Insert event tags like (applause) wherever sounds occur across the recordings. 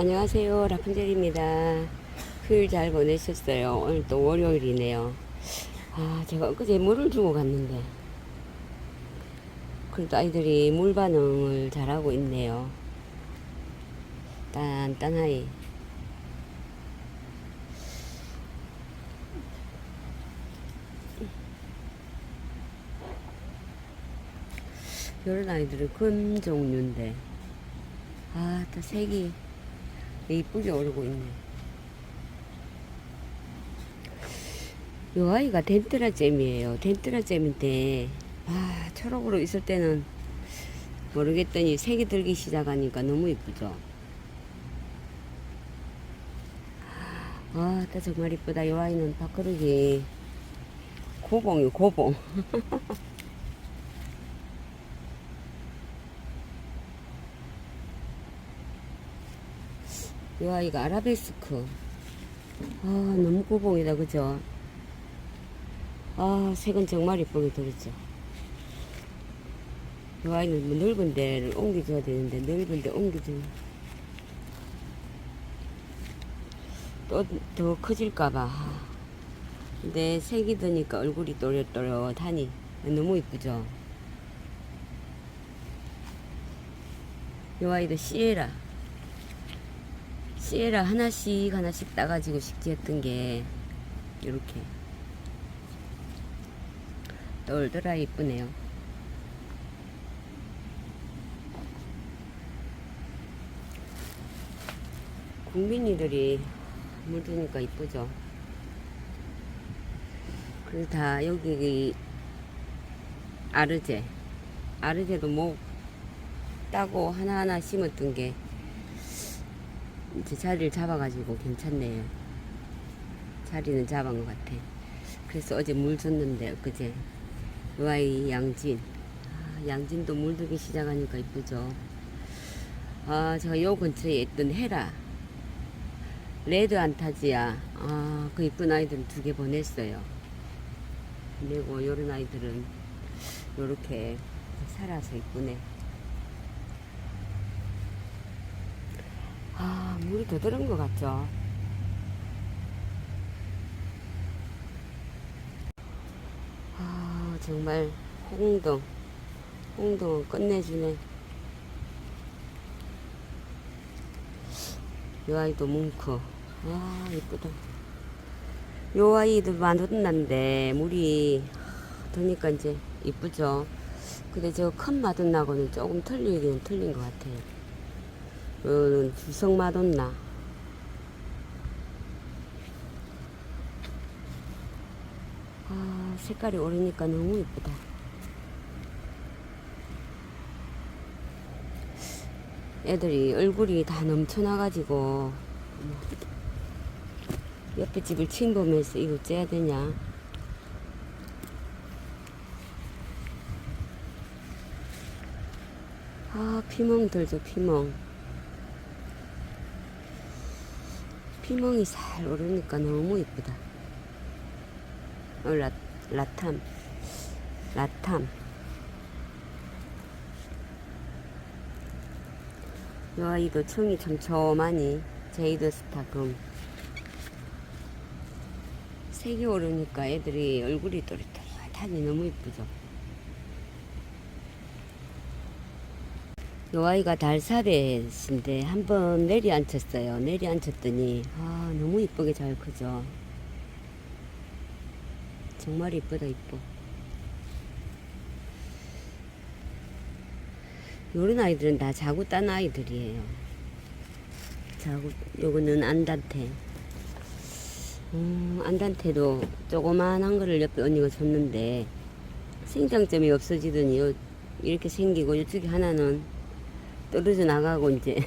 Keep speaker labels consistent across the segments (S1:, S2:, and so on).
S1: 안녕하세요. 라푼젤입니다. 휴일 잘 보내셨어요. 오늘 또 월요일이네요. 아, 제가 엊그제 물을 주고 갔는데. 그래도 아이들이 물 반응을 잘하고 있네요. 딴딴하이. 이런 아이들은 금 종류인데. 아, 또 색이 이쁘게 오르고 있네. 요 아이가 덴트라 잼이에요. 덴트라 잼인데, 아, 초록으로 있을 때는 모르겠더니 색이 들기 시작하니까 너무 이쁘죠. 아, 또 정말 이쁘다. 요 아이는 밥그릇이 고봉이요, 고봉. (laughs) 이 아이가 아라베스크. 아, 너무 고봉이다, 그죠? 아, 색은 정말 이쁘게 들었죠. 이 아이는 뭐 넓은 데를 옮겨줘야 되는데, 넓은 데 옮겨주면 또 더 커질까봐. 근데 색이 드니까 얼굴이 또렷또렷하니 너무 이쁘죠? 이 아이도 시에라. 시에라 하나씩 하나씩 따가지고 식재했던 게 이렇게 똘똘하 이쁘네요. 국민이들이 물드니까 이쁘죠. 그래서 다 여기 아르제 아르제도 목 따고 하나하나 심었던 게 이제 자리를 잡아가지고 괜찮네요. 자리는 잡은 것 같아. 그래서 어제 물 줬는데 엊그제 요 아이 양진 아, 양진도 물 들기 시작하니까 이쁘죠. 아 제가 요 근처에 있던 헤라 레드 안타지아 아그 이쁜 아이들 두 개 보냈어요. 그리고 요런 아이들은 요렇게 살아서 이쁘네. 아, 물이 더 들은 것 같죠? 아, 정말 홍동. 홍동은 끝내주네. 이 아이도 뭉크. 아, 이쁘다. 요 아이들 마돈나인데 물이 드니까 이제 이쁘죠. 근데 저 큰 마돈나고는 조금 틀리긴 틀린 것 같아요. 요는 주성 마돈나. 아, 색깔이 오르니까 너무 이쁘다. 애들이 얼굴이 다 넘쳐나가지고 옆에 집을 친 보면서 이거 째야 되냐. 아, 피멍 들죠, 피멍. 피멍이 살 오르니까 너무 이쁘다. 어, 라, 라탐. 라탐. 이 아이도 청이 촘촘하니 제이드 스타금. 색이 오르니까 애들이 얼굴이 또렷또렷하니 너무 이쁘죠. 요 아이가 달사벳인데 한번 내리앉혔어요. 내리앉혔더니 아 너무 이쁘게 잘 크죠. 정말 이쁘다 이뻐. 요런 아이들은 다 자구 딴 아이들이에요. 자구 요거는 안단테. 음, 안단테도 조그만한 거를 옆에 언니가 줬는데 생장점이 없어지더니 요 이렇게 생기고 이쪽에 하나는 떨어져 나가고 이제.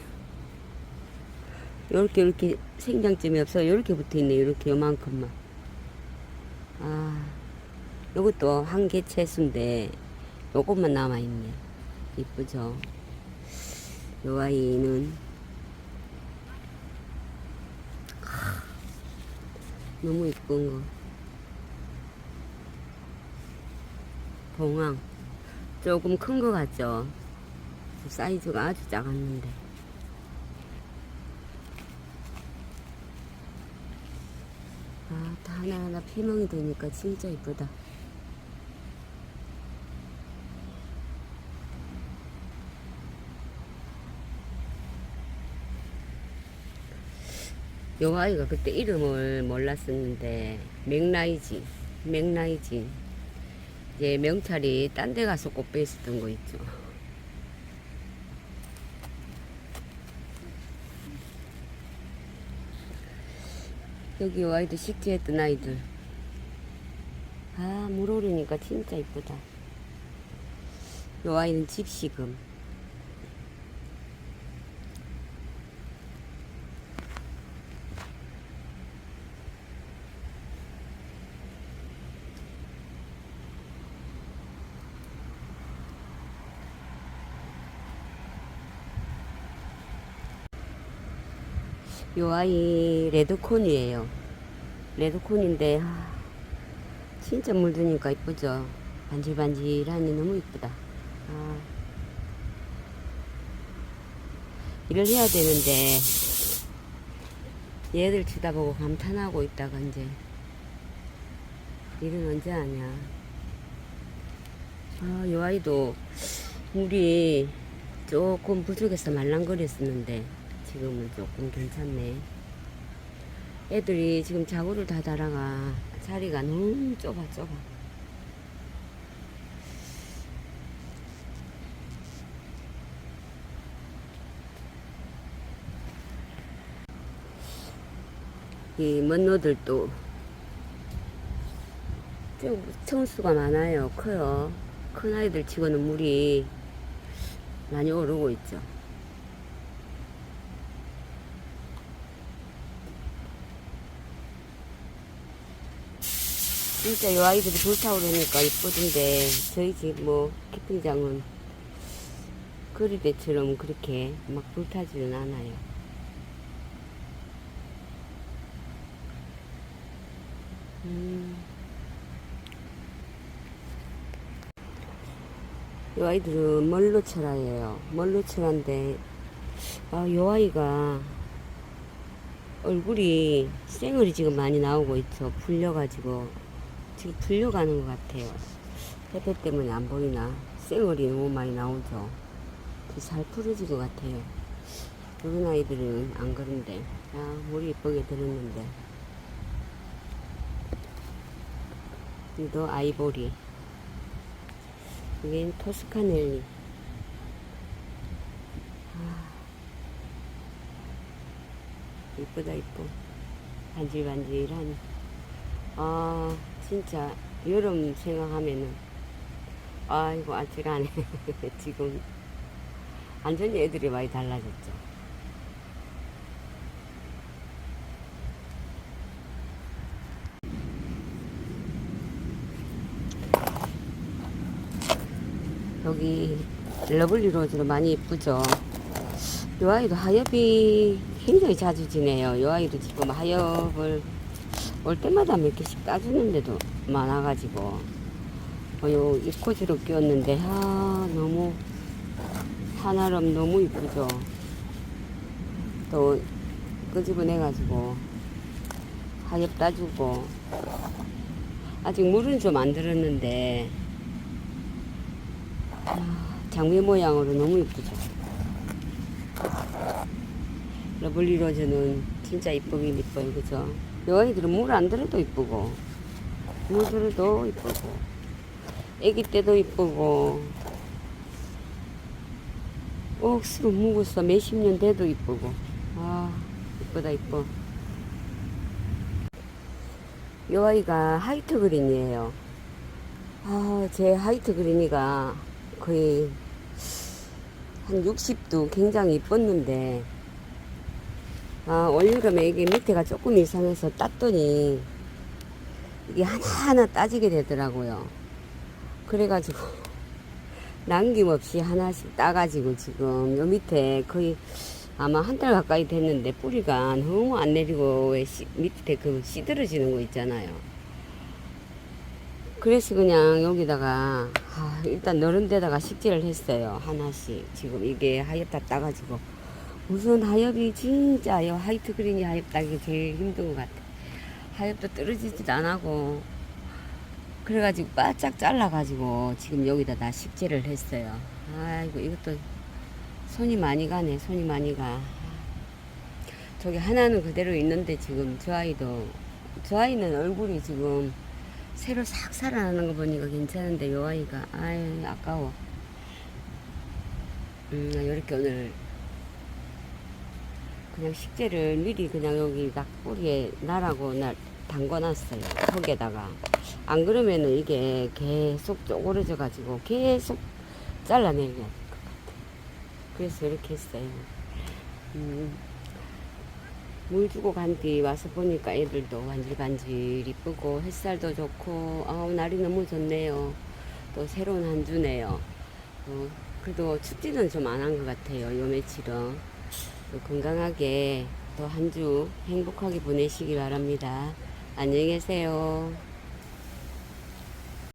S1: 요렇게 이렇게 생장점이 없어. 요렇게 붙어 있네 요렇게 요만큼만. 아 요것도 한 개 채수인데 요것만 남아 있네. 이쁘죠? 요 아이는. 너무 이쁜 거. 봉황. 조금 큰 거 같죠 그 사이즈가 아주 작았는데. 아, 다 하나하나 피멍이 되니까 진짜 이쁘다. 요 아이가 그때 이름을 몰랐었는데 맥라이지 맥라이지. 이제 명찰이 딴 데 가서 꽃배 있었던 거 있죠. 여기 요 아이도 식재했던 아이들. 아 물 오르니까 진짜 이쁘다. 요 아이는 집시금 요 아이 레드콘이에요. 레드콘인데 아, 진짜 물드니까 이쁘죠. 반질반질하니 너무 이쁘다. 아, 일을 해야 되는데 얘들 쳐다보고 감탄하고 있다가 이제 일은 언제 하냐. 아, 요 아이도 물이 조금 부족해서 말랑거렸었는데 지금은 조금 괜찮네. 애들이 지금 자구를 다 달아가 자리가 너무 좁아 좁아. 이 먼노들도 좀 청수가 많아요. 커요. 큰 아이들 치고는 물이 많이 오르고 있죠. 진짜 이 아이들이 불타오르니까 이쁘던데 저희 집 뭐 캠핑장은 그리대처럼 그렇게 막 불타지는 않아요. 음. 이 아이들은 멀로철아예요. 멀로철아인데 아, 이 아이가 얼굴이 쌩얼이 지금 많이 나오고 있죠. 풀려가지고 지금 풀려가는 것 같아요. 햇볕 때문에 안 보이나? 쌩얼이 너무 많이 나오죠. 잘 풀어진 것 같아요. 그런 아이들은 안 그런데. 아, 머리 예쁘게 들었는데. 이도 아이보리. 이게 토스카넬리. 아, 이쁘다, 이뻐. 반질반질하니. 아, 진짜, 여름 생각하면은, 아이고, 아찔하네. (laughs) 지금, 완전히 애들이 많이 달라졌죠. 여기 러블리 로즈로 많이 이쁘죠. 요 아이도 하엽이 굉장히 자주 지내요. 요 아이도 지금 하엽을 올 때마다 몇 개씩 따주는데도 많아가지고 어, 요 입꼬지로 끼웠는데 아 너무 하나름 너무 이쁘죠. 또 끄집어내가지고 하엽 따주고 아직 물은 좀 안 들었는데 아, 장미 모양으로 너무 이쁘죠. 러블리 로즈는 진짜 이쁘긴 이뻐요, 그죠? 요 아이들은 물 안 들어도 이쁘고, 물 들어도 이쁘고, 애기 때도 이쁘고, 억수로 묵었어. 몇십 년 돼도 이쁘고. 아, 이쁘다, 이뻐. 요 아이가 하이트 그린이에요. 아, 제 하이트 그린이가 거의 한 60도 굉장히 이뻤는데, 아, 올여름에 이게 밑에가 조금 이상해서 땄더니, 이게 하나하나 따지게 되더라고요. 그래가지고, (laughs) 남김없이 하나씩 따가지고 지금 요 밑에 거의 아마 한 달 가까이 됐는데 뿌리가 너무 안 내리고 왜 씨, 밑에 그 시들어지는 거 있잖아요. 그래서 그냥 여기다가 아, 일단 너른 데다가 식재를 했어요. 하나씩 지금 이게 하엽 다 따가지고 무슨 하엽이 진짜 요 화이트 그린이 하엽 따기 제일 힘든 것 같아. 하엽도 떨어지지도 안 하고 그래가지고 바짝 잘라가지고 지금 여기다 다 식재를 했어요. 아이고 이것도 손이 많이 가네. 손이 많이 가. 저기 하나는 그대로 있는데 지금 저 아이도 저 아이는 얼굴이 지금 새로 싹 살아나는 거 보니까 괜찮은데 요 아이가 아유 아까워. 음 이렇게 오늘 그냥 식재를 미리 그냥 여기 딱 뿌리에 나라고 나 담궈놨어요. 턱에다가. 안 그러면은 이게 계속 쪼그러져 가지고 계속 잘라내야 될 것 같아. 그래서 이렇게 했어요. 음, 물 주고 간 뒤 와서 보니까 애들도 반질반질 이쁘고 햇살도 좋고 아우 날이 너무 좋네요. 또 새로운 한 주네요. 어, 그래도 춥지는 좀 안 한 것 같아요. 요 며칠은 또 건강하게 또한주 행복하게 보내시기 바랍니다. 안녕히 계세요.